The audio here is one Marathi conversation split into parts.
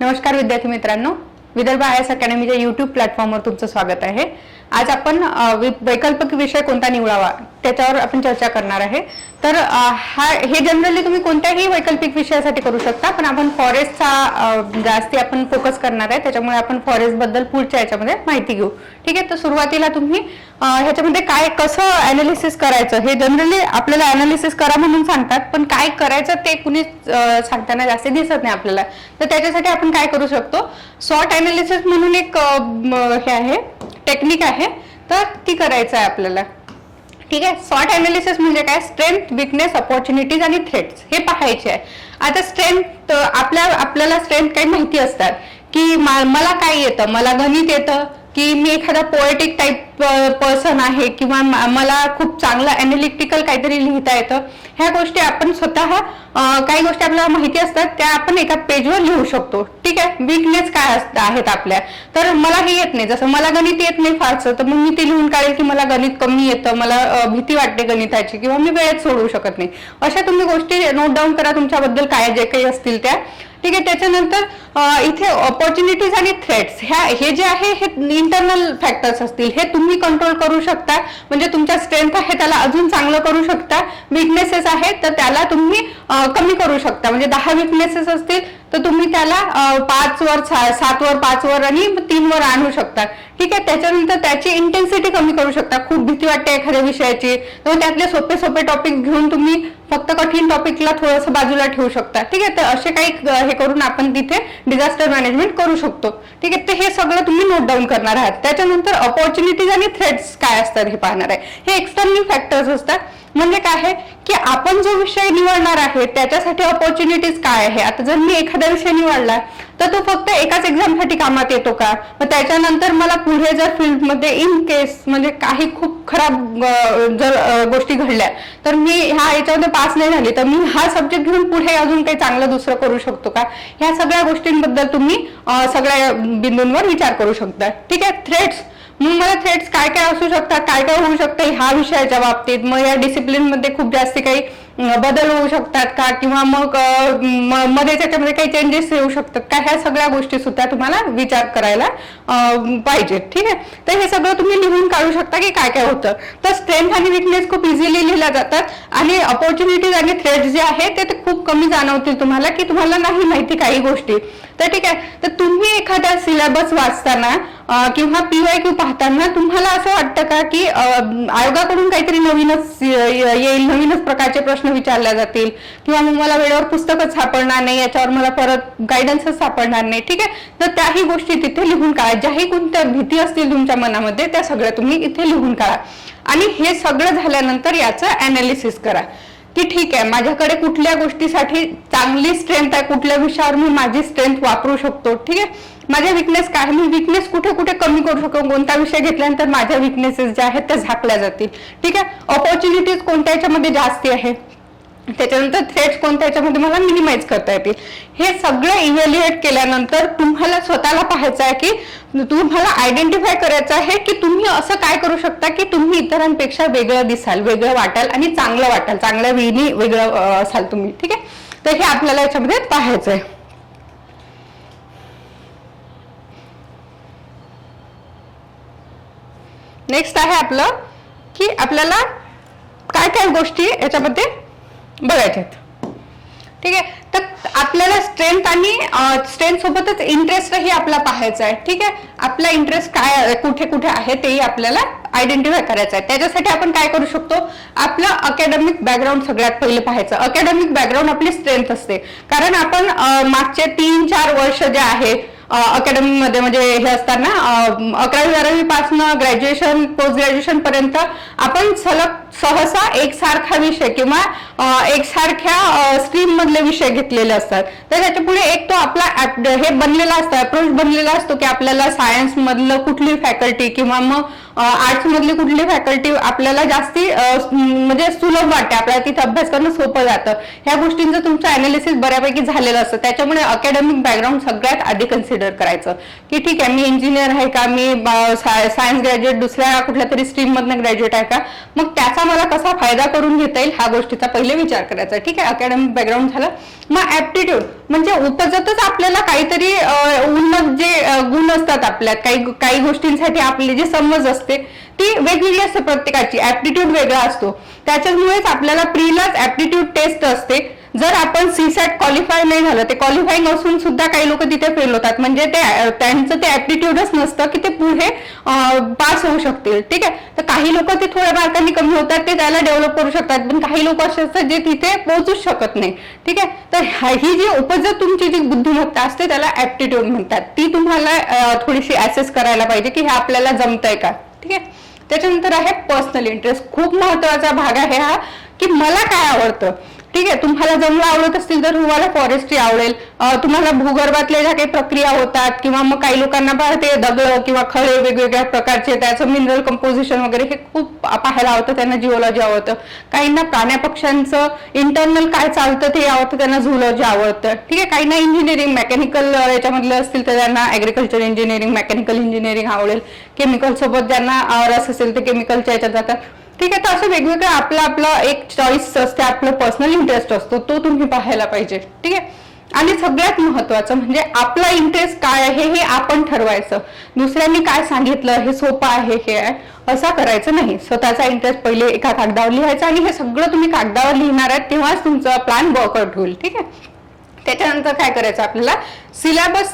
नमस्कार विद्यार्थी मित्रांनो विदर्भ आय एस अकॅडमीच्या युट्यूब प्लॅटफॉर्मवर तुमचं स्वागत आहे. आज आपण वैकल्पिक विषय कोणता निवडावा त्याच्यावर आपण चर्चा करणार आहे. तर हा हे जनरली तुम्ही कोणत्याही वैकल्पिक विषयासाठी करू शकता पण आपण फॉरेस्टचा जास्ती आपण फोकस करणार आहे त्याच्यामुळे आपण फॉरेस्टबद्दल पुढच्या याच्यामध्ये माहिती घेऊ. ठीक आहे तर सुरुवातीला तुम्ही ह्याच्यामध्ये काय कसं अनालिसिस करायचं हे जनरली आपल्याला अनालिसिस करा म्हणून सांगतात पण काय करायचं ते कुणीच सांगताना जास्त दिसत नाही आपल्याला. तर त्याच्यासाठी आपण काय करू शकतो? सॉर्ट अनालिसिस म्हणून एक हे आहे टेक्निक आहे. तर ती करायचं आहे आपल्याला. ठीक आहे? सॉर्ट अनालिसिस म्हणजे काय? स्ट्रेंथ विकनेस ऑपॉर्च्युनिटीज आणि थ्रेट्स हे पाहायचे आहे. आता स्ट्रेंथ आपल्या आपल्याला स्ट्रेंथ काही माहिती असतात. की मला काय येतं? मला गणित येतं? की मी एखादा पोएटिक टाईप पर्सन आहे किंवा मला खूप चांगलं अनालिटिकल काहीतरी लिहिता येतं. ह्या गोष्टी आपण स्वतः काही गोष्टी आपल्याला माहिती असतात त्या आपण एका पेजवर लिहू शकतो. ठीक आहे? विकनेस काय आहेत आपल्या? तर मला हे येत नाही. जसं मला गणित येत नाही फारसं तर मग मी ते लिहून काढेल की मला गणित कमी येतं मला भीती वाटते गणिताची किंवा मी वेळेत सोडवू शकत नाही. अशा तुम्ही गोष्टी नोट डाऊन करा तुमच्याबद्दल काय जे काही असतील त्या. ठीक आहे? त्याच्यानंतर इथे ऑपॉर्च्युनिटीज आणि थ्रेट्स ह्या हे जे आहे हे इंटरनल फॅक्टर्स असतील. हे तुम्ही कंट्रोल करू शकता म्हणजे तुमच्या स्ट्रेंथ आहे त्याला अजून चांगलं करू शकता विकनेसेस आहेत तर त्याला तुम्ही कमी करू शकता. म्हणजे दहा विकनेसेस असतील तर तुम्ही त्याला पाच वर सात वर पाच वर आणि तीन वर आणू शकता. ठीक आहे? त्याच्यानंतर त्याची इंटेन्सिटी कमी करू शकता. खूप भीती वाटते एखाद्या विषयाची. तर त्यातले सोपे सोपे टॉपिक घेऊन तुम्ही फक्त कठीण टॉपिकला थोडंसं बाजूला ठेवू शकता. ठीक आहे? तर असे काही हे करून आपण तिथे डिझास्टर मॅनेजमेंट करू शकतो. ठीक आहे? तर हे सगळं तुम्ही नोट डाऊन करणार आहात. त्याच्यानंतर अपॉर्च्युनिटीज आणि थ्रेट्स काय असतात हे पाहणार आहे. हे एक्सटर्नल फॅक्टर्स असतात. म्हणजे काय आहे की आपण जो विषय निवडणार आहे त्याच्यासाठी ऑपॉर्च्युनिटीज काय आहे? आता जर मी एखादा विषय निवडला तर तो फक्त एकाच एक्झामसाठी कामात येतो का? मग त्याच्यानंतर मला पुढे जर फील्डमध्ये इन केस म्हणजे काही खूप खराब जर गोष्टी घडल्या तर मी ह्या याच्यामध्ये पास नाही झाली तर मी हा सब्जेक्ट घेऊन पुढे अजून काही चांगलं दुसरं करू शकतो का? ह्या सगळ्या गोष्टींबद्दल तुम्ही सगळ्या बिंदूंवर विचार करू शकता. ठीक आहे? थ्रेट्स मग मला थ्रेट्स काय काय असू शकतात? काय काय होऊ शकतं? ह्या विषयाच्या बाबतीत. मग या डिसिप्लिनमध्ये खूप जास्त काही बदल होऊ शकतात का? किंवा मग म- मध्ये त्याच्यामध्ये काही चेंजेस येऊ शकतात का? ह्या सगळ्या गोष्टी सुद्धा तुम्हाला विचार करायला पाहिजेत. ठीक आहे? तर हे सगळं तुम्ही लिहून काढू शकता की काय काय होतं. तर स्ट्रेंथ आणि विकनेस खूप इझिली लिहिल्या जातात. आणि ऑपॉर्च्युनिटीज आणि थ्रेड जे आहे ते ते खूप कमी जाणवतील तुम्हाला की तुम्हाला नाही माहिती काही गोष्टी. तर ठीक आहे? तर तुम्ही एखादा सिलेबस वाचताना किंवा पीवाय क्यू पाहताना तुम्हाला असं वाटतं का की आयोगाकडून काहीतरी नवीनच येईल नवीनच प्रकारचे प्रश्न विचारल्या जातील किंवा मग मला वेळेवर पुस्तकच सापडणार नाही याच्यावर मला परत गायडन्सच सापडणार नाही. ठीक आहे? तर त्याही गोष्टी तिथे लिहून काढा. ज्याही कोणत्या भीती असतील तुमच्या मनामध्ये त्या सगळ्या तुम्ही इथे लिहून काढा. आणि हे सगळं झाल्यानंतर याचं अनालिसिस करा. की ठीक आहे माझ्याकडे कुठल्या गोष्टीसाठी चांगली स्ट्रेंथ आहे कुठल्या विषयावर मी माझी स्ट्रेंथ वापरू शकतो? ठीक आहे? माझ्या विकनेस काय? मी विकनेस कुठे कुठे कमी करू शकतो? कोणता विषय घेतल्यानंतर माझ्या विकनेसेस ज्या आहेत त्या झाकल्या जातील. ठीक आहे? ऑपॉर्च्युनिटीज कोणत्या याच्यामध्ये जास्ती आहे त्याच्यानंतर थ्रेट्स कोणत्या याच्यामध्ये मला मिनिमाइज करता येतील. हे सगळं इव्हॅल्युएट केल्यानंतर तुम्हाला स्वतःला पाहायचं आहे की तुम्हाला आयडेंटिफाय करायचं आहे की तुम्ही असं काय करू शकता की तुम्ही इतरांपेक्षा वेगळं दिसाल वेगळं वाटाल आणि चांगलं वाटाल. चांगल्या वेळी वेगळं असाल तुम्ही ठीक आहे? तर हे आपल्याला याच्यामध्ये पाहायचं आहे. नेक्स्ट आहे आपलं की आपल्याला काय काय गोष्टी याच्यामध्ये बघायच्या आहेत ठीक आहे? तर आपल्याला स्ट्रेंथ आणि स्ट्रेंथ सोबतच इंटरेस्टही आपला पाहायचा आहे. ठीक आहे? आपला इंटरेस्ट काय आहे, कुठे कुठे आहे तेही आपल्याला आयडेंटिफाय करायचं आहे. त्याच्यासाठी आपण काय करू शकतो? आपलं अकॅडमिक बॅकग्राऊंड सगळ्यात पहिले पाहायचं. अकॅडमिक बॅकग्राऊंड आपली स्ट्रेंथ असते. कारण आपण मागचे तीन चार वर्ष जे आहे अकॅडमी मध्ये म्हणजे हे असताना अकरावी बारावी पासनं ग्रॅज्युएशन पोस्ट ग्रॅज्युएशन पर्यंत आपण सलग सहसा एकसारखा विषय किंवा एकसारख्या स्ट्रीम मधले विषय घेतलेले असतात. तर त्याच्या पुढे एक तो आपला हे बनलेला असतो अप्रोच बनलेला असतो की आपल्याला सायन्स मधलं कुठली फॅकल्टी किंवा मग आर्ट्स मधली कुठली फॅकल्टी आपल्याला जास्ती म्हणजे सुलभ वाटते. आपल्याला तिथे अभ्यास करणं सोपं जातं. ह्या गोष्टींचं तुमचं अनालिसिस बऱ्यापैकी झालेलं असतं. त्याच्यामुळे अकॅडमिक बॅकग्राऊंड सगळ्यात आधी कन्सिडर करायचं. की ठीक आहे मी इंजिनियर आहे का? मी सायन्स ग्रॅज्युएट दुसऱ्या कुठल्या तरी स्ट्रीममधनं ग्रॅज्युएट आहे का? मग त्याचा मला कसा फायदा करून घेता येईल? ह्या गोष्टीचा पहिले विचार करायचा. ठीक आहे अकॅडमिक बॅकग्राऊंड झालं. मग ऍप्टिट्यूड म्हणजे उपजतच आपल्याला काहीतरी उन्नत जे गुण असतात आपल्यात काही काही गोष्टींसाठी आपली जे समज असते ती वेगवेगळी असते प्रत्येकाची ऍप्टिट्यूड वेगळा असतो. त्याच्यामुळेच आपल्याला प्रीलाच ऍप्टिट्यूड टेस्ट असते. जर आपण सीसॅट क्वालिफाय नाही झालं ते क्वालिफाईंग असून सुद्धा काही लोक तिथे फेल होतात. म्हणजे ते त्यांचं ते ऍप्टिट्यूडच नसतं की ते पुढे पास होऊ शकतील. ठीक आहे? तर काही लोक ते थोड्या मार्कांनी कमी होतात ते त्याला डेव्हलप करू शकतात. पण काही लोक असे असतात जे तिथे पोहोचूच शकत नाही. ठीक आहे? तर ह्या- ही जी उपजत तुमची जी बुद्धिमत्ता असते त्याला ऍप्टिट्यूड म्हणतात. ती तुम्हाला थोडीशी ऍसेस करायला पाहिजे की हे आपल्याला जमतंय का? ठीक आहे? त्याच्यानंतर आहे पर्सनल इंटरेस्ट खूप महत्त्वाचा भाग आहे हा की मला काय आवडतं? ठीक आहे तुम्हाला जंगल आवडत असतील तर तुम्हाला फॉरेस्ट्री आवडेल. तुम्हाला भूगर्भातल्या ज्या काही प्रक्रिया होतात किंवा मग काही लोकांना पहा ते दगड किंवा खळे वेगवेगळ्या प्रकारचे त्याचं मिनरल कंपोजिशन वगैरे हे खूप पाहायला आवडतं त्यांना जिओलॉजी आवडतं. काहींना प्राण्या पक्ष्यांचं इंटरनल काय चालतं ते आवडतं त्यांना झुलॉजी आवडतं. ठीक आहे काहींना इंजिनिअरिंग मेकॅनिकल याच्यामधलं असतील तर त्यांना ऍग्रिकल्चर इंजिनिअरिंग मेकॅनिकल इंजिनिअरिंग आवडेल. केमिकल सोबत ज्यांना रस असेल ते केमिकलच्या याच्यात जातात. ठीक आहे तर असं वेगवेगळं आपलं आपलं एक चॉईस असते आपलं पर्सनल इंटरेस्ट असतो तो तुम्ही पाहायला पाहिजे. ठीक आहे? आणि सगळ्यात महत्वाचं म्हणजे आपला इंटरेस्ट काय आहे हे आपण ठरवायचं. दुसऱ्यांनी काय सांगितलं हे सोपं आहे हे आहे असं करायचं नाही. स्वतःचा इंटरेस्ट पहिले एका कागदावर लिहायचा आणि हे सगळं तुम्ही कागदावर लिहिणार आहात तेव्हाच तुमचा प्लॅन वर्कआउट होईल. ठीक आहे? त्याच्यानंतर काय करायचं आपल्याला सिलेबस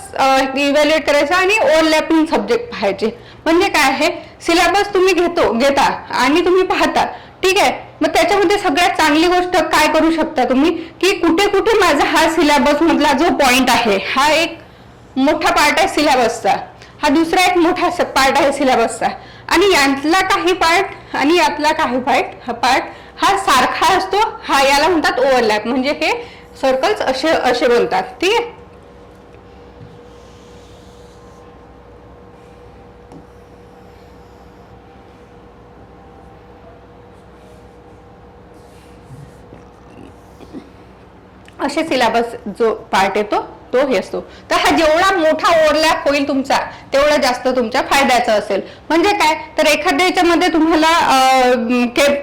इव्हॅल्युएट करायचा आणि ओव्हरलॅपिंग सब्जेक्ट पाहायचे. म्हणजे काय आहे? सिलेबस तुम्ही घेतो घेता आणि तुम्ही पाहता. ठीक आहे? मग त्याच्यामध्ये सगळ्यात चांगली गोष्ट काय करू शकता तुम्ही? की कुठे कुठे माझा हा सिलेबस मधला जो पॉइंट आहे हा एक मोठा पार्ट आहे सिलेबसचा हा दुसरा एक मोठा पार्ट आहे सिलेबसचा आणि यातला काही पार्ट आणि यातला काही पार्ट हा पार्ट हा सारखा असतो हा याला म्हणतात ओव्हरलॅप म्हणजे हे सर्कल्स असे असे बनतात. ठीक आहे? असे सिलेबस जो पार्ट येतो तो हे असतो. तर हा जेवढा मोठा ओव्हरलॅप होईल तुमचा तेवढा जास्त तुमच्या फायद्याचा असेल. म्हणजे काय? तर एखाद्या याच्यामध्ये तुम्हाला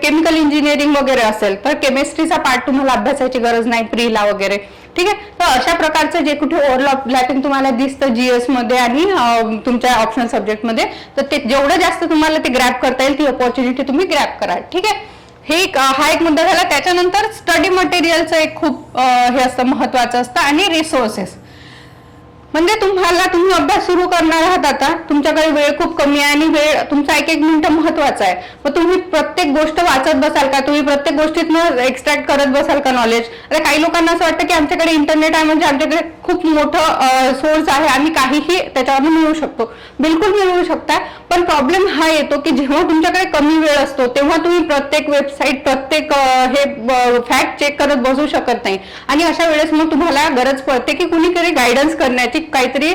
केमिकल इंजिनिअरिंग वगैरे असेल तर केमिस्ट्रीचा पार्ट तुम्हाला अभ्यासाची गरज नाही प्रीला वगैरे. ठीक आहे? तर अशा प्रकारचं जे कुठे ओव्हरलॅपिंग तुम्हाला दिसतं जीएसमध्ये आणि तुमच्या ऑप्शनल सब्जेक्टमध्ये तर ते जेवढं जास्त तुम्हाला ते ग्रॅप करता येईल ती ऑपॉर्च्युनिटी तुम्ही ग्रॅप करा ठीक आहे? हे एक हा एक मुद्दा झाला. त्याच्यानंतर स्टडी मटेरियलचं एक खूप हे असतं महत्वाचं असतं आणि रिसोर्सेस म्हणजे तुम्हाला तुम्ही अभ्यास सुरू करणार आहात आता. तुमच्याकडे वेळ खूप कमी आहे आणि वेळ तुमचा एक एक मिनिट महत्त्वाचा आहे. मग तुम्ही प्रत्येक गोष्ट वाचत बसाल का? तुम्ही प्रत्येक गोष्टीतनं एक्स्ट्रॅक्ट करत बसाल का नॉलेज आता काही लोकांना असं वाटतं की आमच्याकडे इंटरनेट आहे म्हणजे आमच्याकडे खूप मोठं सोर्स आहे आम्ही काहीही त्याच्यावर मिळवू शकतो. बिलकुल मिळवू शकता. पण प्रॉब्लेम हा येतो की जेव्हा तुमच्याकडे कमी वेळ असतो तेव्हा तुम्ही प्रत्येक वेबसाईट प्रत्येक हे फॅक्ट चेक करत बसू शकत नाही. आणि अशा वेळेस मग तुम्हाला गरज पडते की कुणीतरी गायडन्स करण्याची काहीतरी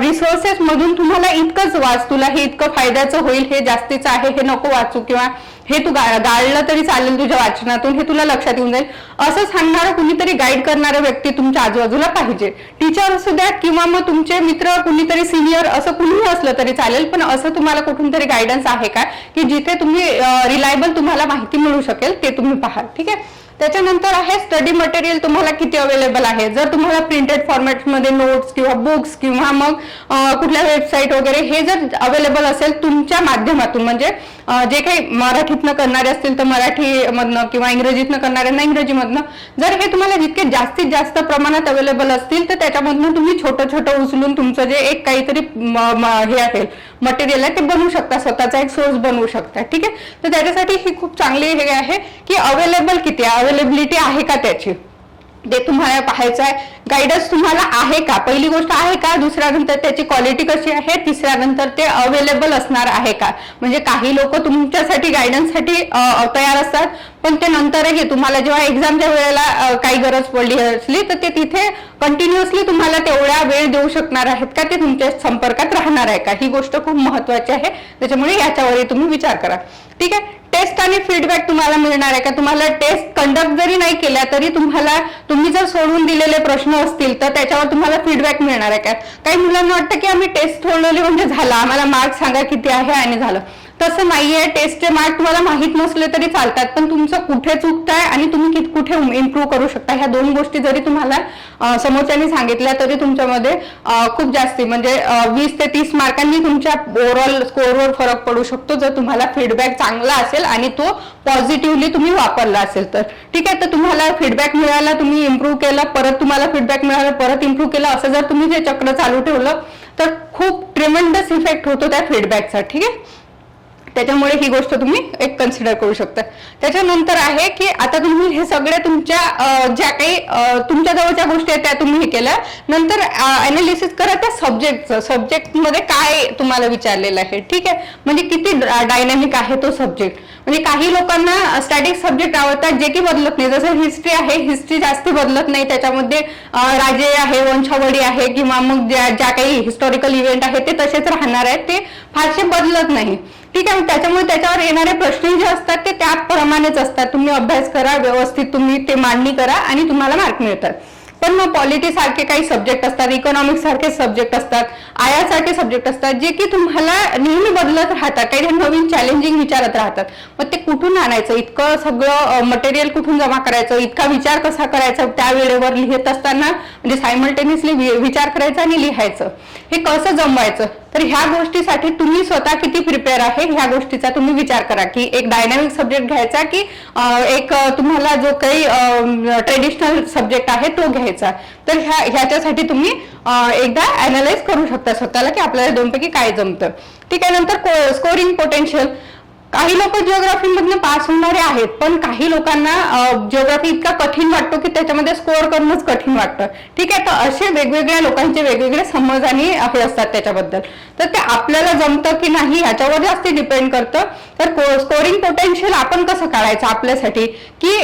रिसोर्सेस मधून तुम्हाला इतकंच वाच तुला हे इतकं फायद्याचं होईल हे जास्तीचं आहे हे नको वाचू किंवा हे तू गाळलं तरी चालेल तुझ्या वाचनातून हे तुला लक्षात येऊन जाईल. असं सांगणारा कुणीतरी गाईड करणारा व्यक्ती तुमच्या आजूबाजूला पाहिजे. टीचर असू द्या किंवा मग तुमचे मित्र कुणीतरी सिनियर असं कुणीही असलं तरी चालेल पण असं तुम्हाला कुठून तरी गायडन्स आहे का? की जिथे तुम्ही रिलायबल तुम्हाला माहिती मिळू शकेल ते तुम्ही पहा ठीक आहे? त्याच्यानंतर आहे स्टडी मटेरियल तुम्हाला किती अवेलेबल आहे? जर तुम्हाला प्रिंटेड फॉर्मॅटमध्ये नोट्स किंवा बुक्स किंवा मग कुठल्या वेबसाईट वगैरे हे जर अवेलेबल असेल तुमच्या माध्यमातून म्हणजे जे काही मराठीतनं करणारे असतील तर मराठीमधनं किंवा इंग्रजीतनं करणाऱ्यांना इंग्रजीमधनं. जर हे तुम्हाला जितके जास्तीत जास्त प्रमाणात अवेलेबल असतील तर त्याच्यामधनं तुम्ही छोटं छोटं उचलून तुमचं जे एक काहीतरी म- हे असेल मटेरियल आहे ते बनवू शकता. स्वतःचा एक सोर्स बनवू शकता. ठीक आहे? तर त्याच्यासाठी ही खूप चांगली हे आहे की अवेलेबल किती आहे? अवेलेबिलिटी आहे का त्याची? ते तुम्हाला पाहायचं आहे गायडन्स तुम्हाला आहे का? पहिली गोष्ट आहे का? दुसऱ्या नंतर त्याची क्वालिटी कशी आहे? तिसऱ्या नंतर ते अवेलेबल असणार आहे का? म्हणजे काही लोक तुमच्यासाठी गायडन्ससाठी तयार असतात पण ते नंतरही तुम्हाला जेव्हा एक्झामच्या वेळेला काही गरज पडली असली तर ते तिथे कंटिन्युअसली तुम्हाला तेवढ्या वेळ देऊ शकणार आहेत का? ते तुमच्या संपर्कात राहणार आहे का? ही गोष्ट खूप महत्वाची आहे. त्याच्यामुळे याच्यावरही तुम्ही विचार करा. ठीक आहे? टेस्ट आणि फीडबॅक तुम्हाला मिळणार आहे का? तुम्हाला टेस्ट कंडक्ट जरी नाही केल्या तरी तुम्हाला तुम्ही जर सोडून दिलेले प्रश्न असतील तर त्याच्यावर तुम्हाला फीडबॅक मिळणार आहे का? काही मुलांना वाटतं की आम्ही टेस्ट सोडवली म्हणजे झालं. आम्हाला मार्क सांगा किती आहे आणि झालं. तसं नाहीये टेस्टचे मार्क तुम्हाला माहीत नसले तरी चालतात पण तुमचं कुठे चुकताय आणि तुम्ही कुठे इम्प्रूव्ह करू शकता ह्या दोन गोष्टी जरी तुम्हाला समोरच्याने समोरच्यानी सांगितल्या तरी तुमच्यामध्ये खूप जास्ती म्हणजे वीस ते तीस मार्कांनी तुमच्या ओव्हरऑल स्कोअरवर फरक पडू शकतो जर तुम्हाला फीडबॅक चांगला असेल आणि तो पॉझिटिव्हली तुम्ही वापरला असेल तर. ठीक आहे तर तुम्हाला फीडबॅक मिळाला तुम्ही इम्प्रूव्ह केला परत तुम्हाला फीडबॅक मिळाला परत इम्प्रूव्ह केला असं जर तुम्ही जे चक्र चालू ठेवलं तर खूप ट्रिमेंडस इफेक्ट होतो त्या फीडबॅकचा ठीक आहे? त्याच्यामुळे ही गोष्ट तुम्ही एक कन्सिडर करू शकता. त्याच्यानंतर आहे की आता तुम्ही हे सगळ्या तुमच्या ज्या काही तुमच्या जवळच्या गोष्टी आहेत त्या तुम्ही हे केल्या. नंतर अनालिसिस करा त्या सब्जेक्टचं सब्जेक्टमध्ये काय तुम्हाला विचारलेलं आहे. ठीक आहे? म्हणजे किती डायनॅमिक आहे तो सब्जेक्ट म्हणजे काही लोकांना स्टॅटिक सब्जेक्ट आवडतात जे की बदलत नाही. जसं हिस्ट्री आहे हिस्ट्री जास्त बदलत नाही. त्याच्यामध्ये राजे आहे वंशावळी आहे किंवा मग ज्या ज्या काही हिस्टॉरिकल इव्हेंट आहेत ते तसेच राहणार आहेत. ते फारसे बदलत नाही. ठीक आहे त्याच्यामुळे त्याच्यावर येणारे प्रश्न जे असतात ते त्याप्रमाणेच असतात. तुम्ही अभ्यास करा व्यवस्थित तुम्ही ते मांडणी करा आणि तुम्हाला मार्क मिळतात. पण मग पॉलिटी सारखे काही सब्जेक्ट असतात इकॉनॉमिक्स सारखे सब्जेक्ट असतात आया सारखे सब्जेक्ट असतात जे की तुम्हाला नेहमी बदलत राहतात काही नवीन चॅलेंजिंग विचारत राहतात. मग ते कुठून आणायचं? इतकं सगळं मटेरियल कुठून जमा करायचं? इतका विचार कसा करायचा? त्या वेळेवर लिहित असताना म्हणजे सायमल्टेनियसली विचार करायचा आणि लिहायचं. हे कसं जमवायचं? तर ह्या गोष्टीसाठी तुम्ही स्वतः किती प्रिपेअर आहे? ह्या गोष्टीचा तुम्ही विचार करा की एक डायनामिक सब्जेक्ट घ्यायचा की एक तुम्हाला जो काही ट्रेडिशनल सब्जेक्ट आहे तो घ्यायचा. तर ह्या ह्याच्यासाठी तुम्ही एकदा अनालाइज करू शकता स्वतःला की आपल्याला दोनपैकी काय जमतं. ठीक आहे नंतर स्कोरिंग पोटेन्शियल काही लोक जिओग्राफी मधनं पास होणारे आहेत पण काही लोकांना जिओग्राफी इतका कठीण वाटतो की त्याच्यामध्ये स्कोअर करणंच कठीण वाटतं. ठीक आहे तर असे वेगवेगळ्या लोकांचे वेगवेगळे समज आणि हे असतात त्याच्याबद्दल. तर ते आपल्याला जमतं की नाही ह्याच्यावर जास्त डिपेंड करतं. तर स्कोरिंग पोटेन्शियल आपण कसं काढायचं आपल्यासाठी? की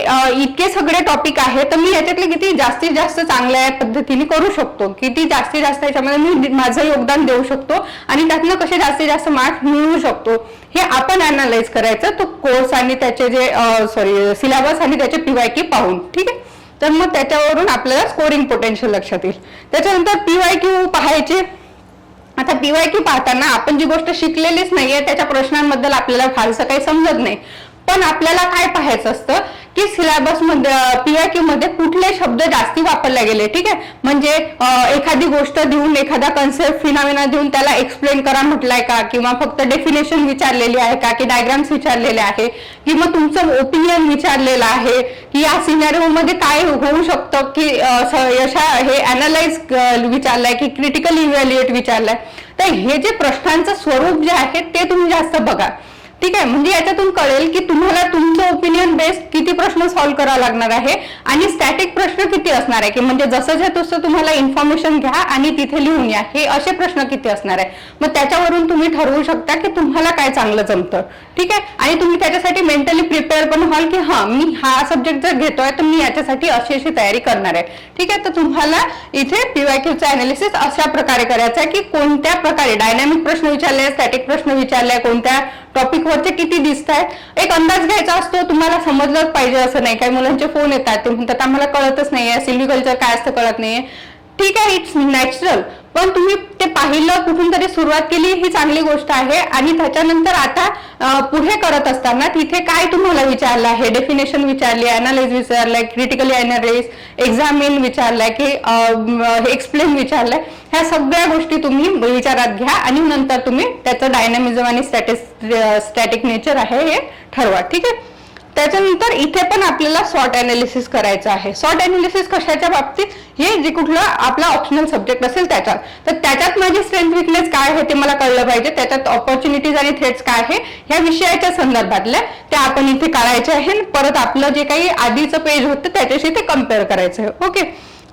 इतके सगळे टॉपिक आहेत तर मी याच्यातले किती जास्तीत जास्त चांगल्या पद्धतीने करू शकतो. किती जास्तीत जास्त याच्यामध्ये मी माझं योगदान देऊ शकतो आणि त्यातनं कसे जास्तीत जास्त मार्क्स मिळवू शकतो. हे आपण अनालाइज करायचं. तो कोर्स आणि त्याचे जे सॉरी सिलेबस आणि त्याचे पीवाय की पाहून ठीक आहे? तर मग त्याच्यावरून आपल्याला स्कोरिंग पोटेन्शियल लक्षात येईल. त्याच्यानंतर पीवाय क्यू पाहायचे. आता पीवाय क्यू पाहताना आपण जी गोष्ट शिकलेलीच नाहीये त्याच्या प्रश्नांबद्दल आपल्याला फारसं काही समजत नाही. पण आपल्याला काय पाहायचं असतं की सिलेबसमध्ये पीआयक्यू मध्ये कुठले शब्द जास्ती वापरले गेले ठीक आहे? म्हणजे एखादी गोष्ट देऊन एखादा कन्सेप्ट फिनामिना देऊन त्याला एक्सप्लेन करा म्हटलाय का? किंवा फक्त डेफिनेशन विचारलेली आहे का? की डायग्राम्स विचारलेले आहे? किंवा तुमचं ओपिनियन विचारलेलं आहे? की या सिनेरिओ मध्ये काय होऊ शकतं? की यशा हे अनालाइज विचारलंय की क्रिटिकल इव्हॅल्युएट विचारलंय? तर हे जे प्रश्नांचं स्वरूप जे आहे ते तुम्ही जास्त बघा. ठीक आहे? म्हणजे याच्यातून कळेल की तुम्हाला तुमचं ओपिनियन बेस्ड किती प्रश्न सॉल्व्ह करावा लागणार आहे आणि स्टॅटिक प्रश्न किती असणार आहे? की म्हणजे जसं जे तसं तुम्हाला इन्फॉर्मेशन घ्या आणि तिथे लिहून या हे असे प्रश्न किती असणार आहे? मग त्याच्यावरून तुम्ही ठरवू शकता की तुम्हाला काय चांगलं जमतं. ठीक आहे? आणि तुम्ही त्याच्यासाठी मेंटली प्रिपेअर पण व्हाल की हा मी हा सब्जेक्ट जर घेतोय तर मी याच्यासाठी अशी अशी तयारी करणार आहे. ठीक आहे? तर तुम्हाला इथे पीवायक्यूचं अनालिसिस अशा प्रकारे करायचं आहे की कोणत्या प्रकारे डायनॅमिक प्रश्न विचारले स्टॅटिक प्रश्न विचारले कोणत्या टॉपिक वरचे किती दिसत आहेत? एक अंदाज घ्यायचा असतो तुम्हाला समजलंच पाहिजे असं नाही. काही मुलांचे फोन येतात ते म्हणतात आम्हाला कळतच नाहीये सिल्विकल्चर काय असतं कळत नाहीये. ठीक आहे इट्स नॅचरल पण तुम्ही ते पाहिलं कुठून तरी सुरुवात केली ही चांगली गोष्ट आहे. आणि त्याच्यानंतर आता पुढे करत असताना तिथे काय तुम्हाला विचारलं आहे? डेफिनेशन विचारली अनालिस विचारलंय क्रिटिकली अनालिस एक्झामिन विचारलंय की एक्सप्लेन विचारलंय ह्या सगळ्या गोष्टी तुम्ही विचारात घ्या आणि नंतर तुम्ही त्याचं डायनामिझम आणि स्टॅटिक नेचर आहे हे ठरवा. ठीक आहे? त्याच्यानंतर इथे पण आपल्याला सॉर्ट अनालिसिस करायचं आहे. सॉर्ट अनालिसिस कशाच्या बाबतीत? हे जे कुठलं आपला ऑप्शनल सब्जेक्ट असेल त्याच्यात. तर त्याच्यात माझी स्ट्रेंथ विकनेस काय आहे ते मला कळलं पाहिजे. त्याच्यात ऑपॉर्च्युनिटीज आणि थ्रेट्स काय आहे ह्या विषयाच्या संदर्भातल्या त्या आपण इथे काढायचे आहे. परत आपलं जे काही आधीचं पेज होतं त्याच्याशी ते कंपेअर करायचं आहे. ओके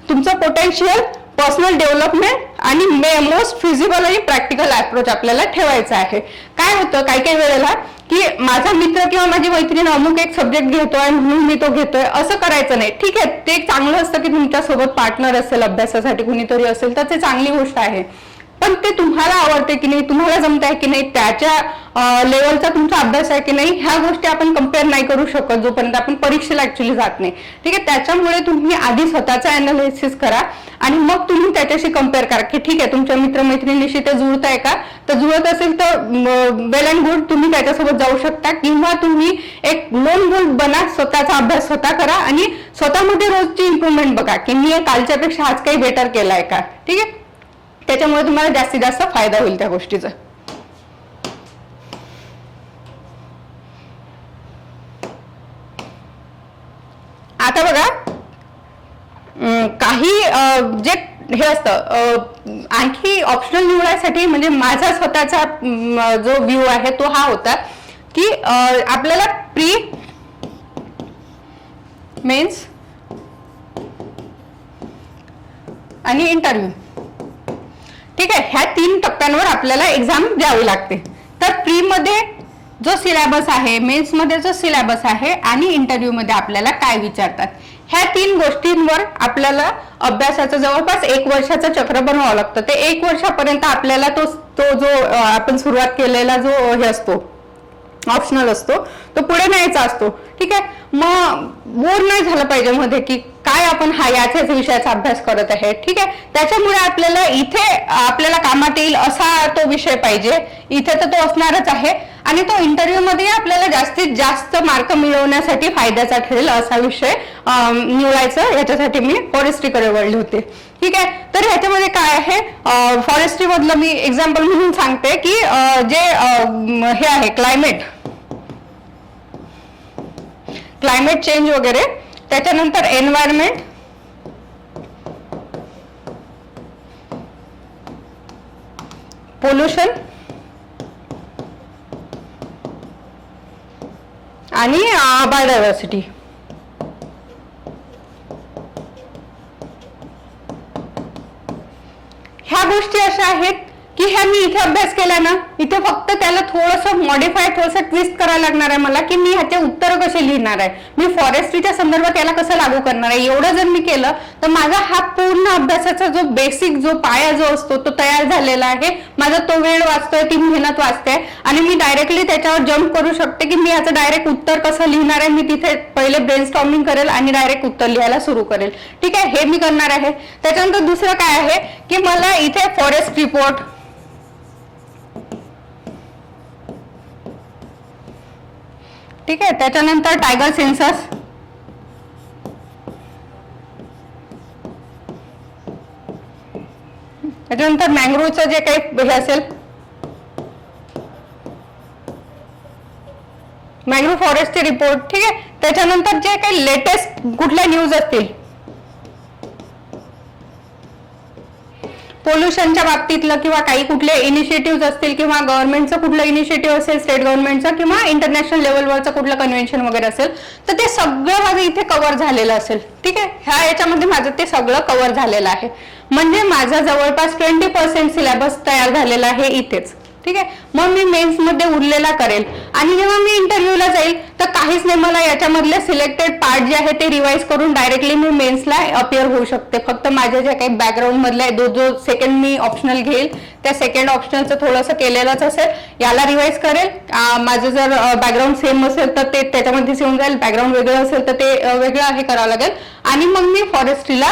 तुमचं पोटेन्शियल पर्सनल डेव्हलपमेंट आणि मोस्ट फिजिबल आणि प्रॅक्टिकल अप्रोच आपल्याला ठेवायचा आहे. काय होतं? काही काही वेळेला की माझा मित्र किंवा माझी मैत्रीण अमुक एक सब्जेक्ट घेतोय म्हणून मी तो घेतोय असं करायचं नाही. ठीक आहे ते चांगलं असतं की तुमच्यासोबत पार्टनर असेल अभ्यासासाठी कुणीतरी असेल तर ते चांगली गोष्ट आहे. पण ते तुम्हाला आवडते की नाही तुम्हाला जमत आहे की नाही त्याच्या लेवलचा तुमचा अभ्यास आहे की नाही ह्या गोष्टी आपण कंपेअर नाही करू शकत जोपर्यंत आपण परीक्षेला ऍक्च्युली जात नाही. ठीक आहे त्याच्यामुळे तुम्ही आधी स्वतःचा अनालिसिस करा आणि मग तुम्ही त्याच्याशी कंपेअर करा की ठीक आहे तुमच्या मित्रमैत्रिणीशी ते जुळत आहे का? तर जुळत असेल तर वेल अँड गुड तुम्ही त्याच्यासोबत जाऊ शकता किंवा तुम्ही एक लोन गोल बना स्वतःचा अभ्यास स्वतः करा आणि स्वतःमध्ये रोजची इम्प्रुव्हमेंट बघा की मी कालच्यापेक्षा आज काही बेटर केलाय का? ठीक आहे? त्याच्यामुळे तुम्हाला जास्तीत जास्त फायदा होईल त्या गोष्टीचा. आता बघा काही जे हे असतं आणखी ऑप्शनल निवडायसाठी म्हणजे माझा स्वतःचा जो व्ह्यू आहे तो हा होता की आपल्याला प्री मेन्स आणि इंटरव्ह्यू ठीक आहे? ह्या तीन टप्प्यांवर आपल्याला एक्झाम द्यावी लागते. तर प्रीमध्ये जो सिलेबस आहे मेन्समध्ये जो सिलेबस आहे आणि इंटरव्ह्यूमध्ये आपल्याला काय विचारतात? ह्या तीन गोष्टींवर आपल्याला अभ्यासाचं जवळपास एक वर्षाचं चक्र बनवावं लागतं. ते एक वर्षापर्यंत आपल्याला तो तो जो आपण सुरुवात केलेला जो हे असतो ऑप्शनल असतो तो पुढे न्यायचा असतो. ठीक आहे? मग बोर नाही झालं पाहिजे मध्ये की काय आपण हा याच्याच विषयाचा अभ्यास करत आहे ठीक आहे? त्याच्यामुळे आपल्याला इथे आपल्याला कामात येईल असा तो विषय पाहिजे. इथे तर तो असणारच आहे. आणि तो इंटरव्ह्यू मध्ये आपल्याला जास्तीत जास्त मार्क मिळवण्यासाठी फायद्याचा ठरेल असा विषय निवडायचा. याच्यासाठी मी फॉरेस्ट्रीकडे वळले होते. ठीक आहे? तर ह्याच्यामध्ये काय आहे? फॉरेस्ट्री मधलं मी एक्झाम्पल म्हणून सांगते की जे हे आहे क्लायमेट क्लायमेट चेंज वगैरे. त्याच्यानंतर एन्व्हायरमेंट पोल्युशन आणि बायोडायव्हर्सिटी ह्या गोष्टी अशा आहेत की ह्या मी इथे अभ्यास केला ना इथे फक्त त्याला थोडंसं मॉडिफाय थोडंसं ट्विस्ट करायला लागणार आहे मला की मी ह्याचे उत्तर कसे लिहिणार आहे. मी फॉरेस्ट्रीच्या संदर्भात याला कसं लागू करणार आहे? एवढं जर मी केलं तर माझा हा पूर्ण अभ्यासाचा जो बेसिक जो पाया जो असतो तो तयार झालेला आहे. माझा तो वेळ वाचतोय ती मेहनत वाचते. आणि मी डायरेक्टली त्याच्यावर जम्प करू शकते की मी याचं डायरेक्ट उत्तर कसं लिहिणार आहे मी तिथे पहिले ब्रेन स्टॉमिंग करेल आणि डायरेक्ट उत्तर लिहायला सुरू करेल. ठीक आहे? हे मी करणार आहे. त्याच्यानंतर दुसरं काय आहे? की मला इथे फॉरेस्ट रिपोर्ट ठीक आहे त्याच्यानंतर टायगर सेन्सस त्याच्यानंतर मँग्रोवचं जे काही हे असेल. मँग्रोव फॉरेस्टचे रिपोर्ट ठीक आहे. त्याच्यानंतर जे काही लेटेस्ट कुठल्या न्यूज असतील? पोल्युशनच्या बाबतीतलं किंवा काही कुठले इनिशिएटिव्ह असतील किंवा गव्हर्नमेंटचं कुठलं इनिशिएटिव्ह असेल स्टेट गव्हर्नमेंटचं किंवा इंटरनॅशनल लेवलवरचं कुठलं कन्व्हेन्शन वगैरे असेल तर ते सगळं माझं इथे कव्हर झालेलं असेल. ठीक आहे? ह्या याच्यामध्ये माझं ते सगळं कव्हर झालेलं आहे. म्हणजे माझा जवळपास ट्वेंटी पर्सेंट सिलेबस तयार झालेला आहे इथेच. ठीक आहे? मग मी मेन्समध्ये उरलेला करेल. आणि जेव्हा मी इंटरव्ह्यूला जाईल तर काहीच नाही मला याच्यामधले सिलेक्टेड पार्ट जे आहे ते रिवाइज करून डायरेक्टली मी मेन्सला अपिअर होऊ शकते. फक्त माझ्या ज्या काही बॅकग्राऊंड मधला जो जो सेकंड मी ऑप्शनल घेईल त्या सेकंड ऑप्शनचं थोडंसं केलेलंच असेल. याला रिवाइज करेल. माझं जर बॅकग्राऊंड सेम असेल तर ते त्याच्यामध्येच येऊन जाईल. बॅकग्राऊंड वेगळं असेल तर ते वेगळं हे करावं लागेल. आणि मग मी फॉरेस्ट्रीला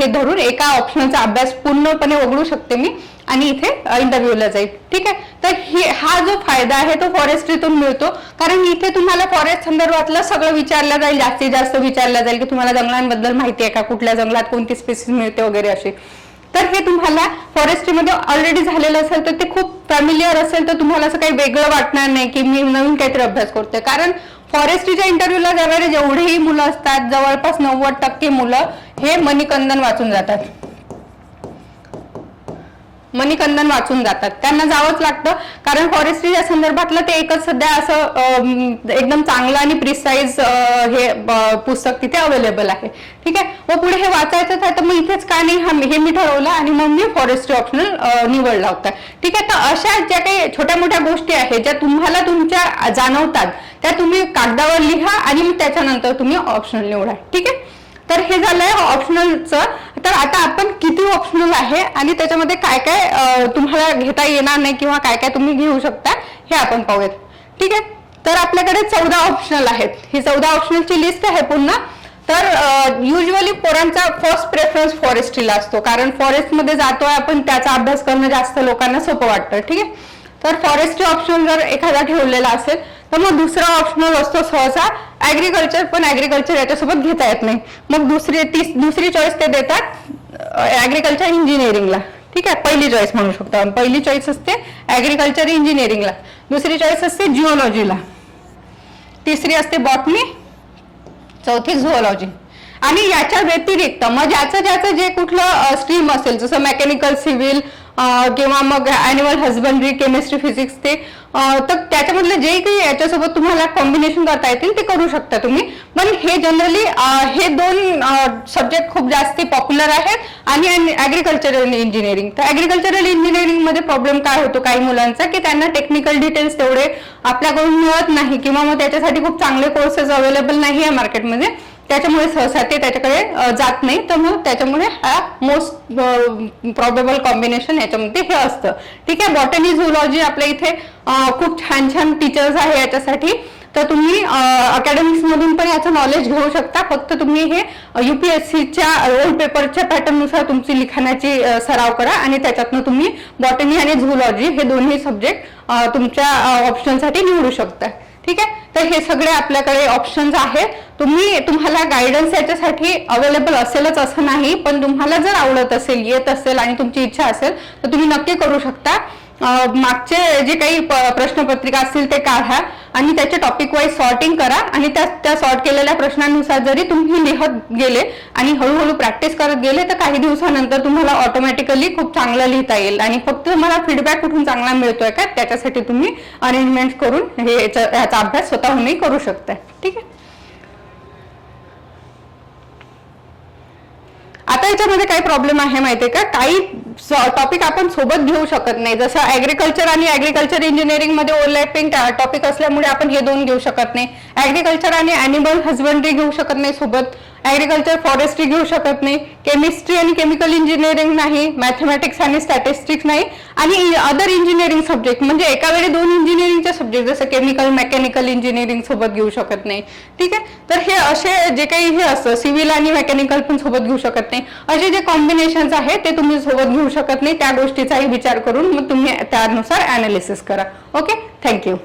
हे धरून एका ऑप्शनचा अभ्यास पूर्णपणे वगळू शकते मी आणि इथे इंटरव्ह्यूला जाईल. ठीक आहे? तर हे हा जो फायदा आहे तो फॉरेस्ट्रीतून मिळतो. कारण इथे तुम्हाला फॉरेस्ट संदर्भातलं सगळं विचारलं जाईल जास्तीत जास्त विचारलं जाईल की तुम्हाला जंगलांबद्दल माहिती आहे का? कुठल्या जंगलात कोणती स्पेसिस मिळते वगैरे अशी. तर हे तुम्हाला फॉरेस्ट्रीमध्ये ऑलरेडी झालेलं असेल तर ते खूप फॅमिलियर असेल तर तुम्हाला असं काही वेगळं वाटणार नाही की मी नवीन काहीतरी अभ्यास करतोय. कारण फॉरेस्ट्रीच्या इंटरव्ह्यूला जाणारे जेवढेही मुलं असतात जवळपास नव्वद टक्के मुलं हे मणिकंदन वाचून जातात. मणिकंदन वाचून जातात. त्यांना जावंच लागतं. कारण फॉरेस्ट्री या संदर्भातलं ते एकच सध्या असं एकदम चांगलं आणि प्रिसाईज हे पुस्तक तिथे अवेलेबल आहे. ठीक आहे? व पुढे हे वाचायचं आहे तर मग इथेच का नाही हे मी ठरवलं आणि मग मी फॉरेस्ट्री ऑप्शनल निवडला होता ठीक आहे? तर अशा ज्या काही छोट्या मोठ्या गोष्टी आहेत ज्या तुम्हाला तुमच्या जाणवतात त्या तुम्ही कागदावर लिहा आणि मग त्याच्यानंतर तुम्ही ऑप्शनल निवडा. ठीक आहे? तर हे झालंय ऑप्शनलचं तर आता आपण किती ऑप्शनल आहे आणि त्याच्यामध्ये काय काय तुम्हाला घेता येणार नाही किंवा काय काय तुम्ही घेऊ शकता हे आपण पाहूयात. ठीक आहे? तर आपल्याकडे चौदा ऑप्शनल आहेत. ही चौदा ऑप्शनलची लिस्ट आहे पुन्हा तर युजली पोरांचा फर्स्ट प्रेफरन्स फॉरेस्ट्रीला असतो. कारण फॉरेस्टमध्ये जातोय आपण त्याचा अभ्यास करणं जास्त लोकांना सोपं वाटतं. ठीक आहे? तर फॉरेस्ट्री ऑप्शन जर एखादा ठेवलेला असेल तर मग दुसरा ऑप्शनल असतो सहसा ऍग्रीकल्चर पण ऍग्रीकल्चर याच्यासोबत घेता येत नाही. मग दुसरी तीस दुसरी चॉईस ते देतात ऍग्रीकल्चर इंजिनिअरिंगला ठीक आहे? पहिली चॉईस म्हणू शकतो आपण. पहिली चॉईस असते ऍग्रीकल्चर इंजिनिअरिंगला दुसरी चॉईस असते जिओलॉजीला तिसरी असते बॉटनी चौथी झुओलॉजी आणि याच्या व्यतिरिक्त मग ज्याचं ज्याचं जे कुठलं स्ट्रीम असेल जसं मेकॅनिकल सिव्हिल किंवा मग ॲनिमल हजबंड्री केमिस्ट्री फिजिक्स ते तर त्याच्यामधलं जे काही याच्यासोबत तुम्हाला कॉम्बिनेशन करता येतील ते करू शकता तुम्ही. पण हे जनरली हे दोन सब्जेक्ट खूप जास्ती पॉप्युलर आहेत आणि ॲग्रिकल्चरल इंजिनिअरिंग तर ॲग्रिकल्चरल इंजिनिअरिंगमध्ये प्रॉब्लेम काय होतो काही मुलांचा? की त्यांना टेक्निकल डिटेल्स तेवढे आपल्याकडून मिळत नाही किंवा मग त्याच्यासाठी खूप चांगले कोर्सेस अवेलेबल नाही आहे मार्केटमध्ये त्याच्यामुळे सहसा ते त्याच्याकडे जात नाही. तर मग त्याच्यामुळे हा मोस्ट प्रॉबेबल कॉम्बिनेशन याच्यामध्ये हे असतं. ठीक आहे? बॉटनी झुलॉजी आपल्या इथे खूप छान छान टीचर्स आहे याच्यासाठी. तर तुम्ही अकॅडमिक्समधून पण याचं नॉलेज घेऊ शकता. फक्त तुम्ही हे युपीएससीच्या रोल पेपरच्या पॅटर्ननुसार तुमची लिखाणाची सराव करा आणि त्याच्यातनं तुम्ही बॉटनी आणि झुलॉजी हे दोन्ही सब्जेक्ट तुमच्या ऑप्शनसाठी निवडू शकता. ठीक आहे? तर हे सगळे आपल्याकडे ऑप्शन्स आहेत. तुम्ही तुम्हाला गायडन्स याच्यासाठी अवेलेबल असेलच असं नाही पण तुम्हाला जर आवडत असेल येत असेल आणि तुमची इच्छा असेल तर तुम्ही नक्की करू शकता. मागचे जे काही प- प्रश्नपत्रिका असतील ते काढा आणि त्याचे टॉपिक वाईज सॉर्टिंग करा आणि त्या त्या सॉर्ट केलेल्या प्रश्नांनुसार जरी तुम्ही लिहत गेले आणि हळूहळू प्रॅक्टिस करत गेले तर काही दिवसानंतर तुम्हाला ऑटोमॅटिकली खूप चांगलं लिहिता येईल. आणि फक्त तुम्हाला फीडबॅक कुठून चांगला मिळतोय का त्याच्यासाठी तुम्ही अरेंजमेंट करून हे याचा याचा अभ्यास स्वतःहूनही करू शकता ठीक आहे? आता याच्यामध्ये काय प्रॉब्लेम आहे माहितीये का? काही टॉपिक आपण सोबत घेऊ शकत नाही. जसं ऍग्रिकल्चर आणि ऍग्रिकल्चर इंजिनिअरिंगमध्ये ओव्हरलॅपिंग टॉपिक असल्यामुळे आपण हे दोन घेऊ शकत नाही. ऍग्रिकल्चर आणि अॅनिमल हजबंड्री घेऊ शकत नाही सोबत. ॲग्रिकल्चर फॉरेस्ट्री घेऊ शकत नाही. केमिस्ट्री आणि केमिकल इंजिनिअरिंग नाही. मॅथमॅटिक्स आणि स्टॅटिस्टिक्स नाही. आणि अदर इंजिनिअरिंग सब्जेक्ट म्हणजे एका वेळी दोन इंजिनिअरिंगचे सब्जेक्ट जसं केमिकल मेकॅनिकल इंजिनिअरिंग सोबत घेऊ शकत नाही. ठीक आहे? तर हे असे जे काही हे असतं सिव्हिल आणि मेकॅनिकल पण सोबत घेऊ शकत नाही. असे जे कॉम्बिनेशन्स आहेत ते तुम्ही सोबत घेऊ शकत नाही. त्या गोष्टीचाही विचार करून मग तुम्ही त्यानुसार अनालिसिस करा. Okay thank you